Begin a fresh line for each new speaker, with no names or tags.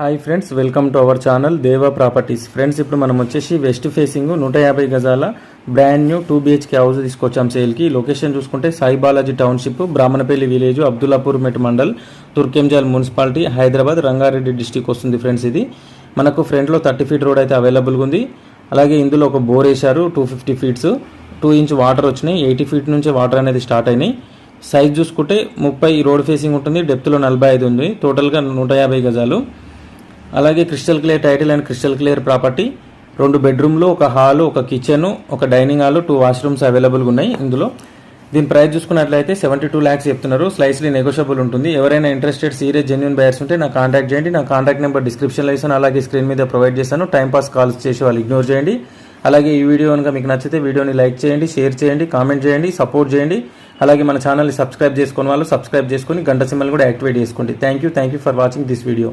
Hi friends welcome to our channel Deva properties. Friends ఇప్పుడు మనం వచ్చేసి వెస్ట్ ఫేసింగ్ నూట యాభై గజాల brand new two BHK house తీసుకొచ్చాం సేల్కి. లొకేషన్ చూసుకుంటే Saibalaji township Brahmanapalli village Abdullapur Met mandal Turkayamjal municipality Hyderabad Rangareddy district వస్తుంది ఫ్రెండ్స్ ఇది. మనకు ఫ్రంట్లో థర్టీ ఫీట్ రోడ్ అయితే అవైలబుల్గా ఉంది. అలాగే ఇందులో ఒక బోర్ వేశారు two fifty feets. Two inch water వచ్చినాయి ఎయిటీ ఫీట్ నుంచి వాటర్ అనేది స్టార్ట్ అయినాయి. సైజ్ చూసుకుంటే ముప్పై రోడ్ ఫేసింగ్ ఉంటుంది డెప్త్లో నలభై ఐదు ఉంది. టోటల్గా నూట యాభై గజాలు. అలాగే crystal clear title and crystal clear property. రెండు బెడ్రూమ్లు ఒక హాలు ఒక కిచెన్ ఒక డైనింగ్ హాల్ టూ వాష్రూమ్స్ అవైలబుల్గా ఉన్నాయి ఇందులో. దీని ప్రైస్ చూసుకున్నట్లయితే సెవెంటీ టూ ల్యాక్స్ చెప్తున్నారు. స్లైస్లీ నెగోషియబుల్ ఉంటుంది. ఎవరైనా ఇంట్రెస్టెడ్ సీరియస్ జెన్యున్ బయర్స్ ఉంటే నా కాంటాక్ట్ చేయండి. నా కాంటాక్ట్ నెంబర్ డిస్క్రిప్షన్లో ఇస్తాను. అలాగే స్క్రీన్ మీద ప్రొవైడ్ చేస్తాను. టైంపాస్ కాల్స్ చేసి వాళ్ళు ఇగ్నోర్ చేయండి. అలాగే ఈ వీడియో కనుక మీకు నచ్చితే వీడియోని లైక్ చేయండి షేర్ చేయండి కామెంట్ చేయండి సపోర్ట్ చేయండి. అలాగే మన ఛానల్ని సబ్స్క్రైబ్ చేసుకుని వాళ్ళు సబ్స్క్రైబ్ చేసుకుని గంట సిమ్మల్ని కూడా యాక్టివేట్ చేసుకోండి. Thank you thank you for watching this video